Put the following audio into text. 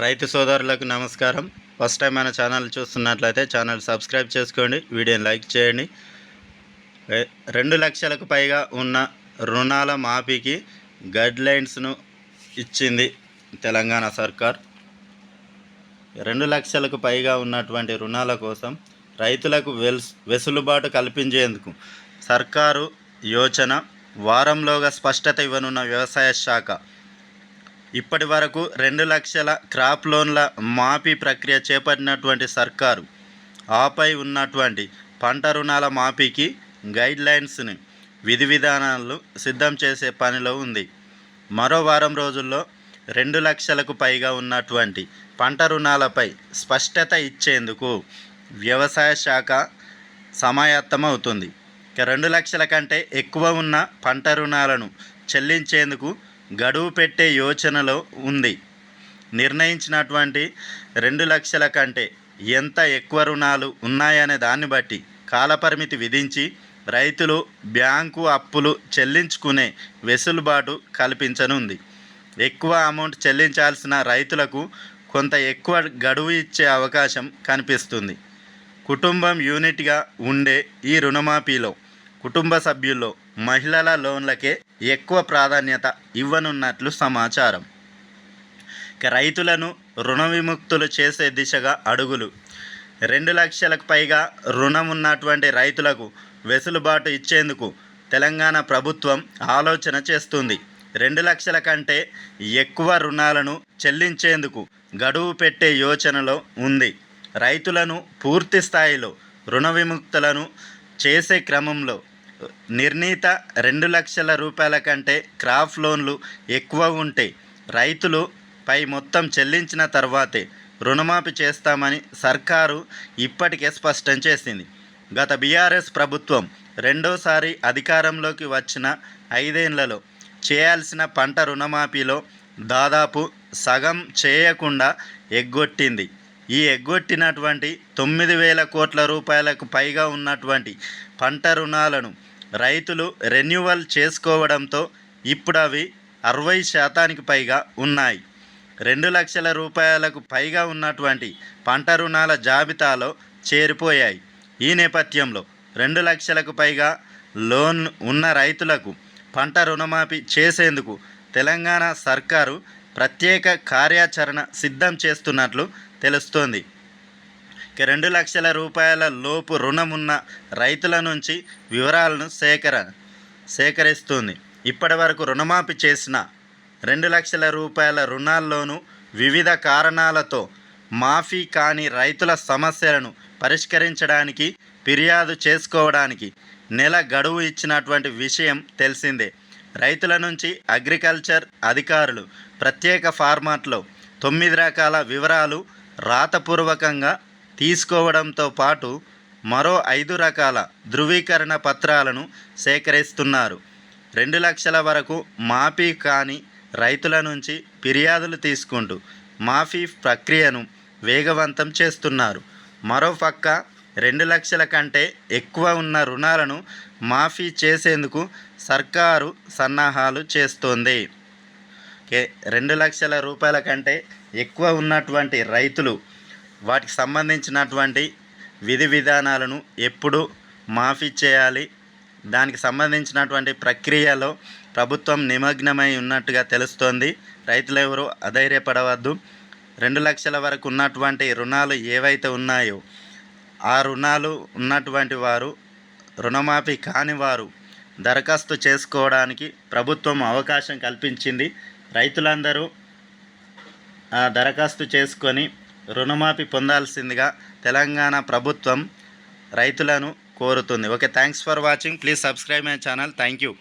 రైతు సోదరులకు నమస్కారం. ఫస్ట్ టైం మన ఛానల్ చూస్తున్నట్లయితే ఛానల్ సబ్స్క్రైబ్ చేసుకోండి వీడియోని లైక్ చేయండి. రెండు లక్షలకు పైగా ఉన్న రుణాల మాఫీకి గైడ్లైన్స్ను ఇచ్చింది తెలంగాణ సర్కార్. రెండు లక్షలకు పైగా ఉన్నటువంటి రుణాల కోసం రైతులకు వెల్ వెసులుబాటు కల్పించేందుకు సర్కారు యోచన వారంలోగా స్పష్టత ఇవ్వనున్న వ్యవసాయ శాఖ ఇప్పటి వరకు రెండు లక్షల క్రాప్ లోన్ల మాఫీ ప్రక్రియ చేపట్టినటువంటి సర్కారు ఆపై ఉన్నటువంటి పంట రుణాల మాఫీకి గైడ్ లైన్స్ని విధి విధానాలను సిద్ధం చేసే పనిలో ఉంది. మరో వారం రోజుల్లో రెండు లక్షలకు పైగా ఉన్నటువంటి పంట రుణాలపై స్పష్టత ఇచ్చేందుకు వ్యవసాయ శాఖ సమాయత్తమవుతుంది. ఇక రెండు లక్షల కంటే ఎక్కువ ఉన్న పంట రుణాలను చెల్లించేందుకు గడువు పెట్టే యోచనలో ఉంది. నిర్ణయించినటువంటి రెండు లక్షల కంటే ఎంత ఎక్కువ రుణాలు ఉన్నాయనే దాన్ని బట్టి కాలపరిమితి విధించి రైతులు బ్యాంకు అప్పులు చెల్లించుకునే వెసులుబాటు కల్పించనుంది. ఎక్కువ అమౌంట్ చెల్లించాల్సిన రైతులకు కొంత ఎక్కువ గడువు ఇచ్చే అవకాశం కనిపిస్తుంది. కుటుంబం యూనిట్గా ఉండే ఈ రుణమాఫీలో కుటుంబ సభ్యుల్లో మహిళల లోన్లకే ఎక్కువ ప్రాధాన్యత ఇవ్వనున్నట్లు సమాచారం. ఇక రైతులను రుణ విముక్తులు చేసే దిశగా అడుగులు. రెండు లక్షలకు పైగా రుణం ఉన్నటువంటి రైతులకు వెసులుబాటు ఇచ్చేందుకు తెలంగాణ ప్రభుత్వం ఆలోచన చేస్తుంది. రెండు లక్షల కంటే ఎక్కువ రుణాలను చెల్లించేందుకు గడువు పెట్టే యోచనలో ఉంది. రైతులను పూర్తి స్థాయిలో రుణ విముక్తులను చేసే క్రమంలో నిర్ణీత రెండు లక్షల రూపాయల కంటే క్రాప్ లోన్లు ఎక్కువ ఉంటే రైతులు పై మొత్తం చెల్లించిన తర్వాతే రుణమాఫీ చేస్తామని సర్కారు ఇప్పటికే స్పష్టం చేసింది. గత బీఆర్ఎస్ ప్రభుత్వం రెండోసారి అధికారంలోకి వచ్చిన ఐదేళ్ళలో చేయాల్సిన పంట రుణమాఫీలో దాదాపు సగం చేయకుండా ఎగ్గొట్టింది. ఈ ఎగ్గొట్టినటువంటి తొమ్మిది వేల కోట్ల రూపాయలకు పైగా ఉన్నటువంటి పంట రుణాలను రైతులు రెన్యువల్ చేసుకోవడంతో ఇప్పుడు అవి అరవై శాతానికి పైగా ఉన్నాయి. రెండు లక్షల రూపాయలకు పైగా ఉన్నటువంటి పంట రుణాల జాబితాలో చేరిపోయాయి. ఈ నేపథ్యంలో రెండు లక్షలకు పైగా లోన్ ఉన్న రైతులకు పంట రుణమాఫీ చేసేందుకు తెలంగాణ సర్కారు ప్రత్యేక కార్యాచరణ సిద్ధం చేస్తున్నట్లు తెలుస్తోంది. రెండు లక్షల రూపాయల లోపు రుణం ఉన్న రైతుల నుంచి వివరాలను సేకర సేకరిస్తుంది. ఇప్పటి వరకు రుణమాఫీ చేసిన రెండు లక్షల రూపాయల రుణాల్లోనూ వివిధ కారణాలతో మాఫీ కాని రైతుల సమస్యలను పరిష్కరించడానికి ఫిర్యాదు చేసుకోవడానికి నెల గడువు ఇచ్చినటువంటి విషయం తెలిసిందే. రైతుల నుంచి అగ్రికల్చర్ అధికారులు ప్రత్యేక ఫార్మాట్లో తొమ్మిది రకాల వివరాలు రాతపూర్వకంగా తీసుకోవడంతో పాటు మరో ఐదు రకాల ధృవీకరణ పత్రాలను సేకరిస్తున్నారు. రెండు లక్షల వరకు మాఫీ కాని రైతుల నుంచి ఫిర్యాదులు తీసుకుంటూ మాఫీ ప్రక్రియను వేగవంతం చేస్తున్నారు. మరోపక్క రెండు లక్షల కంటే ఎక్కువ ఉన్న రుణాలను మాఫీ చేసేందుకు సర్కారు సన్నాహాలు చేస్తోంది. రెండు లక్షల రూపాయల కంటే ఎక్కువ ఉన్నటువంటి రైతులు వాటికి సంబంధించినటువంటి విధి విధానాలను ఎప్పుడు మాఫీ చేయాలి దానికి సంబంధించినటువంటి ప్రక్రియలో ప్రభుత్వం నిమగ్నమై ఉన్నట్టుగా తెలుస్తోంది. రైతులు ఎవరు అధైర్యపడవద్దు. రెండు లక్షల వరకు ఉన్నటువంటి రుణాలు ఏవైతే ఉన్నాయో ఆ రుణాలు ఉన్నటువంటి వారు రుణమాఫీ కాని వారు దరఖాస్తు చేసుకోవడానికి ప్రభుత్వం అవకాశం కల్పించింది. రైతులందరూ ఆ దరఖాస్తు చేసుకొని రుణమాఫీ పొందాల్సిందిగా తెలంగాణ ప్రభుత్వం రైతులను కోరుతుంది. Okay thanks for watching please subscribe my channel thank you